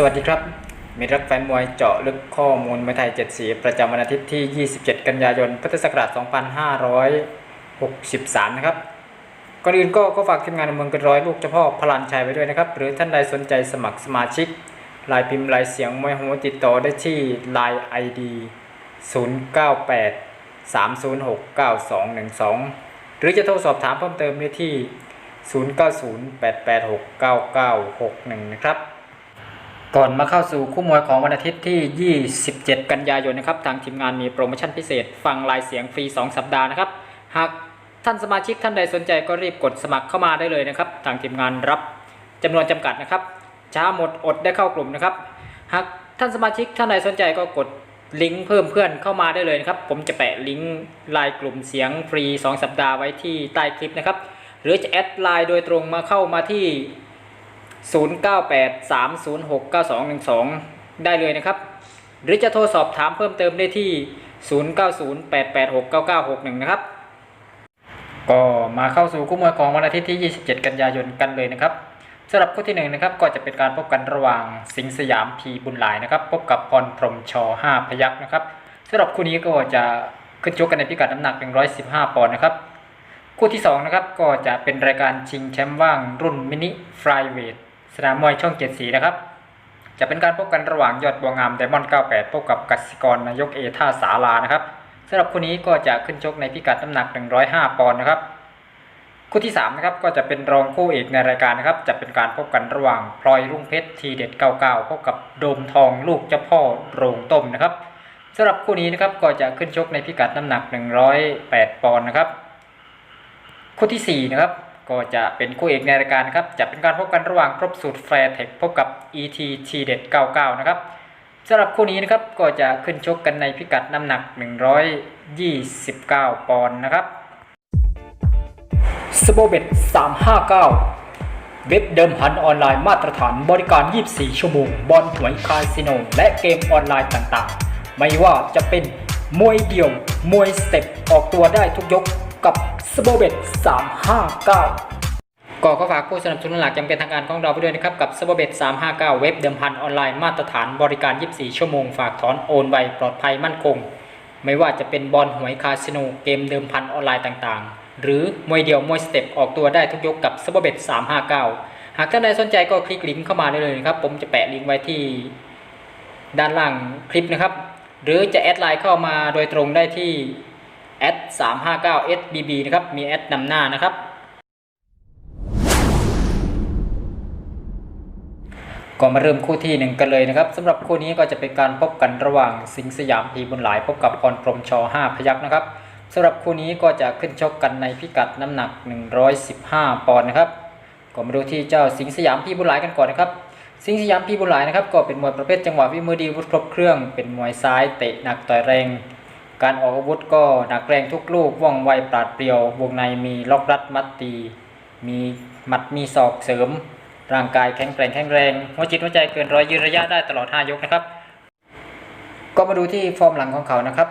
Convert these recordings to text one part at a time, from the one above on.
สวัสดีครับมิรักแฟนมวยเจาะลึกข้อมูลมวยไทย 7 สี ประจำวันอาทิตย์ที่ 27 กันยายน พุทธศักราช 2563 นะครับ ก่อนอื่นก็ก็ฝากทีมงานเมืองเป็นร้อยลูกเจ้าพ่อพลันชัยไว้ด้วยนะครับ หรือท่านใดสนใจสมัครสมาชิก ลายพิมพ์ลายเสียงมวยหัวติดต่อได้ที่ Line ID 098 306 9212 หรือจะโทรสอบถามเพิ่มเติมได้ที่ 0908869961 นะครับ ก่อนมาเข้าสู่คู่มวยของวันอาทิตย์ที่ 27 กันยายนนะครับทางทีมงานมีโปรโมชั่นพิเศษ ฟังลายเสียงฟรี 2 สัปดาห์นะครับ หากท่านสมาชิกท่านใดสนใจก็รีบกดสมัครเข้ามาได้เลยนะครับ ทางทีมงานรับจำนวนจำกัดนะครับ ช้าหมดอดได้เข้ากลุ่มนะครับ หากท่านสมาชิกท่านใดสนใจก็กดลิงก์เพิ่มเพื่อนเข้ามาได้เลยนะครับ ผมจะแปะลิงก์ลน์กลุ่มเสียงฟรี 2 สัปดาห์ไว้ที่ใต้คลิปนะครับ หรือจะแอดไลน์โดยตรงมาเข้ามาที่ 0983069212 ได้เลยนะครับ หรือจะโทรสอบถามเพิ่มเติมได้ที่ 0908869961 นะครับ ก็มาเข้าสู่คู่มวยของวันอาทิตย์ที่ 27 กันยายนกันเลยนะครับสำหรับคู่ที่1นนะครับก็จะเป็นการพบกันระหว่างสิงห์สยามพีบุญหลายนะครับ พบกับพรพรมช5พยักษ์นะครับสำหรับคู่นี้ก็จะขึ้นชกกันในพิกัดน้ำหนัก 115 ปอนด์นะครับคู่ที่2นะครับก็จะเป็นรายการชิงแชมป์ว่างรุ่นมินิฟลายเวท สนามมวยช่องเจ็ดสีนะครับ จะเป็นการพบกันระหว่างยอดบัวงามไดมอนด์98 พบกับกสิกรนายกเอท่าสาลานะครับสำหรับคู่นี้ก็จะขึ้นชกในพิกัดน้ำหนัก 105 ปอนด์นะครับคู่ที่3นะครับก็จะเป็นรองคู่เอกในรายการนะครับ จะเป็นการพบกันระหว่างพลอยรุ่งเพชรทีเด็ด99พบกับโดมทองลูกเจ้าพ่อโรงต้มนะครับสำหรับคู่นี้นะครับก็จะขึ้นชกในพิกัดน้ำหนัก 108 ปอนด์นะครับคู่ที่4นะครับ ก็จะเป็นคู่เอกในรายการครับ จะเป็นการพบกันระหว่างครบสูตรแฟร์เทคพบกับ ET ทีเด็ด99 นะครับสำหรับคู่นี้นะครับก็จะขึ้นชกกันในพิกัดน้ำหนัก 129 ปอนด์นะครับสโบเบ็ด359 เว็บเดิมพันออนไลน์มาตรฐานบริการ 24 ชั่วโมง บอลหวยคาสิโน และเกมออนไลน์ต่างๆ ไม่ว่าจะเป็นมวยเดี่ยว มวยสเต็ปออกตัวได้ทุกยก กับสโบเบ็ด359ก็ขอฝากผู้สนับสนุนหลักยังเป็นทางการของเราไปด้วยนะครับ กับสโบเบ็ด359 เว็บเดิมพันออนไลน์มาตรฐานบริการ 24 ชั่วโมง ฝากถอนโอนไวปลอดภัยมั่นคง ไม่ว่าจะเป็นบอลหวยคาสิโนเกมเดิมพันออนไลน์ต่างๆ หรือมวยเดี่ยวมวยสเต็ปออกตัวได้ทุกยกกับสโบเบ็ด359 หากท่านใดสนใจก็คลิกลิงก์เข้ามาได้เลยนะครับผมจะแปะลิงก์ไว้ที่ด้านล่างคลิปนะครับ หรือจะแอดไลน์เข้ามาโดยตรงได้ที่ แอด359 SBB นะครับ มีแอดนำหน้านะครับ ก็มาเริ่มคู่ที่หนึ่งกันเลยนะครับสำหรับคู่นี้ก็จะเป็นการพบกันระหว่างสิงห์สยามพีบุญหลายพบกับพรพรมช5พยักษ์นะครับสำหรับคู่นี้ก็จะขึ้นชกกันในพิกัดน้ำหนัก 115 ปอนด์นะครับก็มาดูที่เจ้าสิงห์สยามพีบุญหลายกันก่อนนะครับ สิงห์สยามพีบุญหลายนะครับก็เป็นมวยประเภทจังหวะวิมือดีวุฒิครบเครื่อง เป็นมวยซ้ายเตะหนักต่อยแรง การออกอาวุธก็หนักแรงทุกลูกว่องไวปราดเปรียว วงในมีล็อกรัดมัดตี มีหมัดมีศอกเสริม ร่างกายแข็งแกร่งแข็งแรงหัวจิตหัวใจเกินร้อยยืนระยะได้ตลอด 5 ยกนะครับ ก็มาดูที่ฟอร์มหลังของเขานะครับ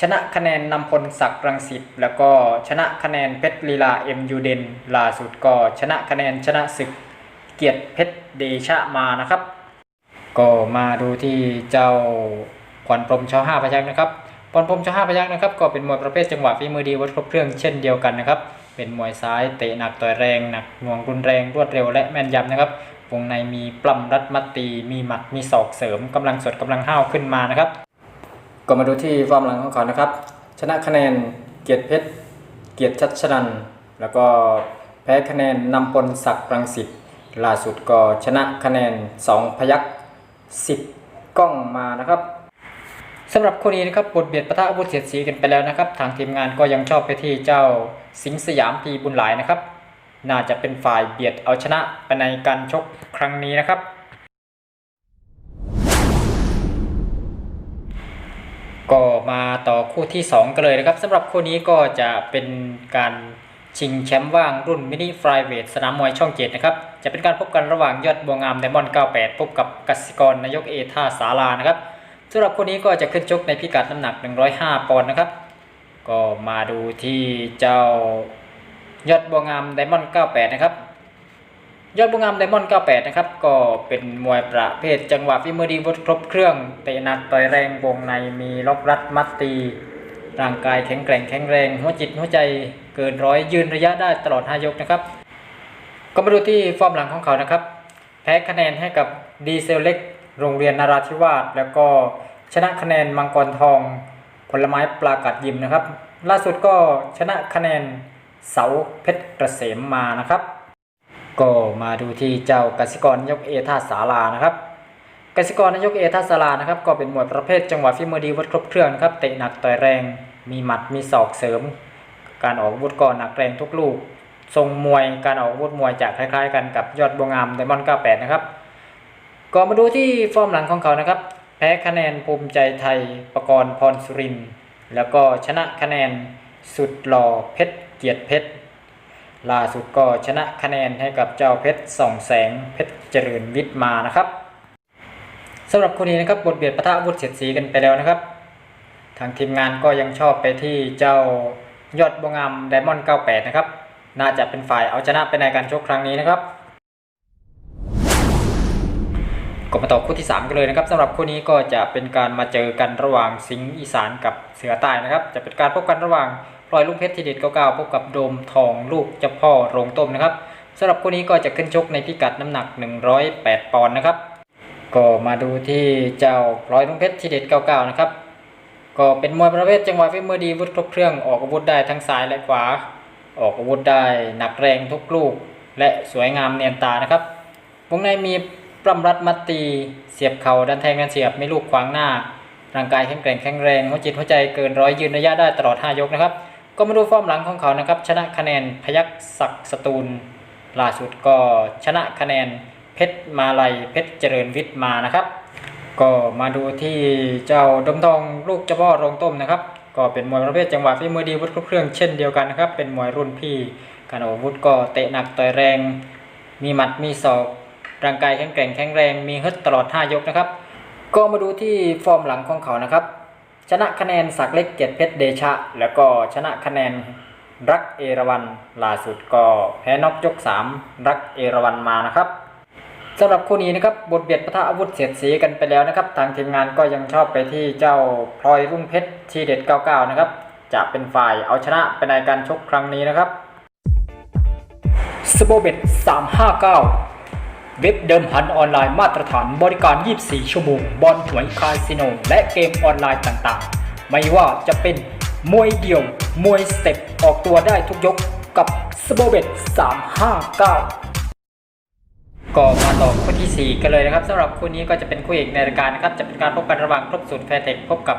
ชนะคะแนนนำพลศักดิ์รังสิตแล้วก็ชนะคะแนนเพชรลีลาเอ็มยูเดนล่าสุดก็ชนะคะแนนชนะศึก เกียรติเพชรเดชะมานะครับ ก็มาดูที่เจ้าพรพรมชห้าพยักษ์นะครับ พรพรมชห้าพยักษ์นะครับก็เป็นมวยประเภทจังหวะฝีมือดีวัดครบเครื่องเช่นเดียวกันนะครับเป็นมวยซ้ายเตะหนักต่อยแรงหนักหน่วงรุนแรงรวดเร็วและแม่นยำนะครับวงในมีปล้ำรัดมัดตีมีหมัดมีศอกเสริมกำลังสดกำลังห้าวขึ้นมานะครับก็มาดูที่ฟอร์มหลังของเขานะครับ ชนะคะแนนเกียรติเพชรเกียรติชัชนันแล้วก็แพ้คะแนนนำพลศักดิ์รังสิตล่าสุดก็ชนะคะแนน 2 พยักสิบกล้องมานะครับ สำหรับคู่นี้นะครับบทเบียดปะทะอาวุธเสียดสีกันไปแล้วนะครับ ทางทีมงานก็ยังชอบไปที่เจ้าสิงสยามพีบุญหลายนะครับ น่าจะเป็นฝ่ายเบียดเอาชนะไปในการชกครั้งนี้นะครับ ก็มาต่อคู่ที่ 2 กันเลยนะครับสำหรับคู่นี้ก็จะเป็นการชิงแชมป์ว่างรุ่นมินิฟลายเวทสนามมวยช่องเจ็ดนะครับ จะเป็นการพบกันระหว่างยอดบัวงามไดมอนด์98 พบกับกสิกรนายกเอท่าสารานะครับ สำหรับคู่นี้ก็จะขึ้นชกในพิกัดน้ำหนัก 105 ปอนด์นะครับ ก็มาดูที่เจ้ายอดบัวงามไดมอนด์98 นะครับ ยอดบุญงามไดมอนด์98 นะครับ ก็เป็นมวยประเภทจังหวะฝีมือดีวครบเครื่องเตะหนักต่อยแรงวงในมีล็อกรัดมัดตี ร่างกายแข็งแกร่งแข็งแรง หัวจิตหัวใจเกินร้อยยืนระยะได้ตลอด 5 ยกนะครับ ก็มาดูที่ฟอร์มหลังของเขานะครับ แพ้คะแนนให้กับดีเซลเล็ก โรงเรียนนาราธิวาสแล้วก็ชนะคะแนนมังกรทอง ผลไม้ปลากัดยิมนะครับ ล่าสุดก็ชนะคะแนนเสาเพชรเกษมมานะครับ ก็มาดูที่เจ้ากสิกรยกเอท่าสารานะครับกสิกรนายกเอท่าสารานะครับก็เป็นมวยประเภทจังหวะฝีมือดีวัดครบเครื่องนะครับเตะหนักต่อยแรง มีหมัดมีศอกเสริม การออกวุธก็หนักแรงทุกลูกทรงมวยการออกวุธมวยจะคล้ายๆ กันกับยอดบวงงามไดมอนด์98 นะครับ ก็มาดูที่ฟอร์มหลังของเขานะครับ แพ้คะแนนภูมิใจไทยประกรณ์พรสุรินแล้วก็ชนะคะแนนสุดหล่อเพชรเกียรติเพชรล่าสุดก็ชนะคะแนนให้กับเจ้าเพชรส่องแสงเพชรเจริญวิทย์มานะครับสำหรับคู่นี้นะครับบทเบียดปะทะอาวุธเสียดสีกันไปแล้วนะครับ ทางทีมงานก็ยังชอบไปที่เจ้ายอดบงงามไดมอนด์98 นะครับ น่าจะเป็นฝ่ายเอาชนะไปในการชกครั้งนี้นะครับ ก็มาต่อคู่ที่ 3 กันเลยนะครับสำหรับคู่นี้ก็จะเป็นการมาเจอกันระหว่างสิงห์อีสานกับเสือใต้นะครับ จะเป็นการพบกันระหว่างพลอยลูกเพชรทีเด็ด99พบกับโดมทองลูกเจ้าพ่อโรงต้มนะครับสำหรับคู่นี้ก็จะขึ้นชกในพิกัดน้ำหนัก 108 ปอนด์นะครับ ก็มาดูที่เจ้าพลอยลูกเพชรทีเด็ด99นะครับก็เป็นมวยประเภทจังหวะฝีมือดีวุฒิครบเครื่องออกอาวุธได้ทั้งซ้ายและขวา ออกอาวุธได้หนักแรงทุกลูก และสวยงามเนียนตานะครับวงในมี ปล้ำรัดมัดตี เสียบเข่าดันแทงกันเสียบไม่ลูกขวางหน้า ร่างกายแข็งแกร่งแข็งแรงหัวจิตหัวใจเกินร้อยยืนระยะได้ตลอด 5 ยกนะครับ ก็มาดูฟอร์มหลังของเขานะครับ ชนะคะแนนพยักศักสตูลล่าสุดก็ชนะคะแนนเพชรมาลัยเพชรเจริญวิทย์มานะครับ ก็มาดูที่เจ้าดมทองลูกเจ้าพ่อโรงต้มนะครับ ก็เป็นมวยประเภทจังหวะฝีมือดีวุฒิครบเครื่องเช่นเดียวกันนะครับ เป็นมวยรุ่นพี่การอาวุธก็เตะหนักต่อยแรง มีหมัดมีศอก ร่างกายแข็งแกร่งแข็งแรงมีฮึดตลอด 5 ยกนะครับ ก็มาดูที่ฟอร์มหลังของเขานะครับ ชนะคะแนนศักเล็กเกียรติเพชรเดชะ แล้วก็ชนะคะแนนรักเอราวันล่าสุดก็แพ้นอกยก 3 รักเอราวันมานะครับสำหรับคู่นี้นะครับบทเบียดปะทะอาวุธเสียดสีกันไปแล้วนะครับ ทางทีมงานก็ยังชอบไปที่เจ้าพลอยรุ่งเพชรทีเด็ด 99 นะครับ จะเป็นฝ่ายเอาชนะไปในการชกครั้งนี้นะครับสโบเบ็ด359 เว็บเดิมพันออนไลน์มาตรฐานบริการ 24 ชั่วโมง บอลหวยคาสิโน และเกมออนไลน์ต่างๆ ไม่ว่าจะเป็นมวยเดี่ยว มวยสเต็ป ออกตัวได้ทุกยกกับสโบเบ็ด359 ก็มาต่อคู่ที่ 4 กันเลยนะครับสำหรับคู่นี้ก็จะเป็นคู่เอกในรายการนะครับ จะเป็นการพบกันระหว่างครบสูตรแฟร์เทคพบกับ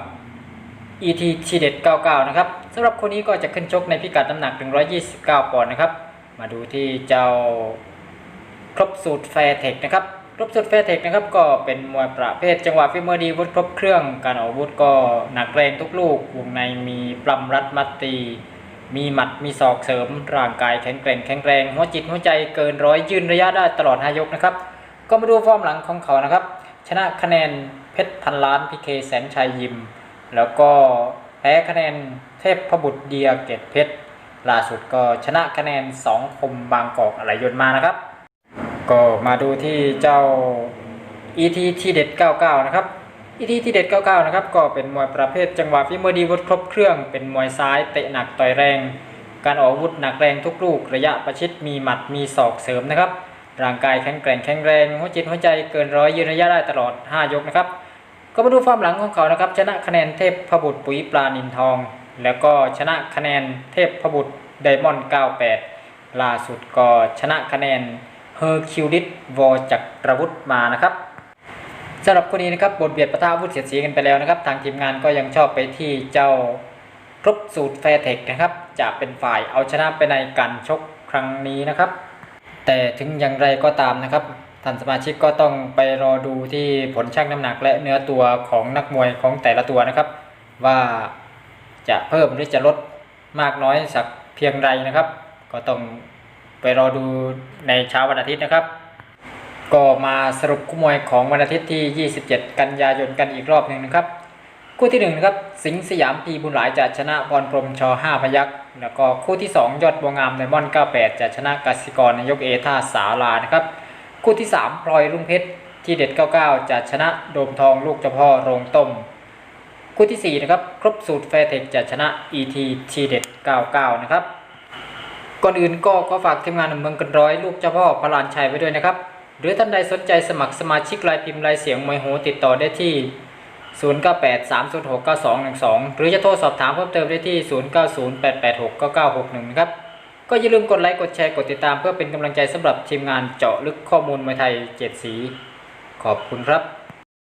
ET ทีเด็ด99 นะครับสำหรับคู่นี้ก็จะขึ้นชกในพิกัดน้ำหนัก 129 ปอนด์นะครับ มาดูที่เจ้า ครบสูตรแฟร์เทคนะครับครบสูตรแฟร์เทคนะครับก็เป็นมวยประเภท จังหวะฝีมือดีวุฒิครบเครื่องการออกอาวุธก็หนักแรงทุกลูกวงในมีปล้ำรัดมัดตี มีหมัดมีศอกเสริม ร่างกายแข็งแกร่งแข็งแรงหัวจิตหัวใจเกินร้อยยืนระยะได้ตลอด5ยกนะครับก็มาดูฟอร์มหลังของเขานะครับ ชนะคะแนนเพชรพันล้านพีเคแสนชัยยิม แล้วก็แพ้คะแนนเทพพบุตรเดียเกตเพชรล่าสุดก็ชนะคะแนนสองคมบางกอกอะไรยนต์มานะครับ ก็มาดูที่เจ้า ET ทีเด็ด 99 นะครับ ET ทีเด็ด 99 นะครับ ก็เป็นมวยประเภทจังหวะฝีมือดีวุฒิครบเครื่อง เป็นมวยซ้ายเตะหนักต่อยแรง การออกวุธหนักแรงทุกลูก ระยะประชิดมีหมัดมีศอกเสริมนะครับ ร่างกายแข็งแกร่งแข็งแรง หัวจิตหัวใจเกินร้อยยืนระยะได้ตลอด 5 ยกนะครับ ก็มาดูฟอร์มหลังของเขานะครับ ชนะคะแนนเทพพบุตรปุ๋ยปลานินทอง แล้วก็ชนะคะแนนเทพพบุตรไดมอนด์98 ล่าสุดก็ชนะคะแนน เฮอร์คิวลิสวอจักรวุฒิมานะครับสำหรับคนนี้นะครับบทเบียดประทะอาวุธเสียดสีกันไปแล้วนะครับ ทางทีมงานก็ยังชอบไปที่เจ้าครบสูตรแฟร์เทคนะครับ จะเป็นฝ่ายเอาชนะไปในการชกครั้งนี้นะครับ แต่ถึงอย่างไรก็ตามนะครับท่านสมาชิกก็ต้องไปรอดูที่ผลชั่งน้ำหนักและเนื้อตัวของนักมวยของแต่ละตัวนะครับ ว่าจะเพิ่มหรือจะลดมากน้อยสักเพียงใดนะครับ ก็ต้อง ไปรอดูในเช้าวันอาทิตย์นะครับ ก็มาสรุปคู่มวยของวันอาทิตย์ที่ 27 กันยายนกันอีกรอบหนึ่งนะครับ คู่ที่หนึ่งนะครับสิงห์สยามพีบุญหลายจะชนะพรพรมชห้าพยักษ์แล้วก็คู่ที่สองยอดบัวงามไดมอนด์98 จะชนะกสิกรนายกเอท่าสาลานะครับคู่ที่3พลอยรุ่งเพชรที่เด็ด 99 จะชนะโดมทองลูกเจ้าพ่อโรงต้ม คู่ที่ 4 นะครับ ครบสูตรแฟร์เทคจะชนะ ET ทีเด็ด 99 นะครับ ก่อนอื่นก็ขอฝากทีมงานเมืองกันร้อยลูกเจ้าพ่อพลานชัยไว้ด้วยนะครับ หรือท่านใดสนใจสมัครสมาชิกรายพิมพ์รายเสียงมวยโหติดต่อได้ที่ 0983069212 หรือจะโทรสอบถามเพิ่มเติมได้ที่ 0908869961นะครับก็อย่าลืมกดไลค์กดแชร์กดติดตามเพื่อเป็นกำลังใจสำหรับทีมงานเจาะลึกข้อมูลมวยไทย7สี ขอบคุณครับ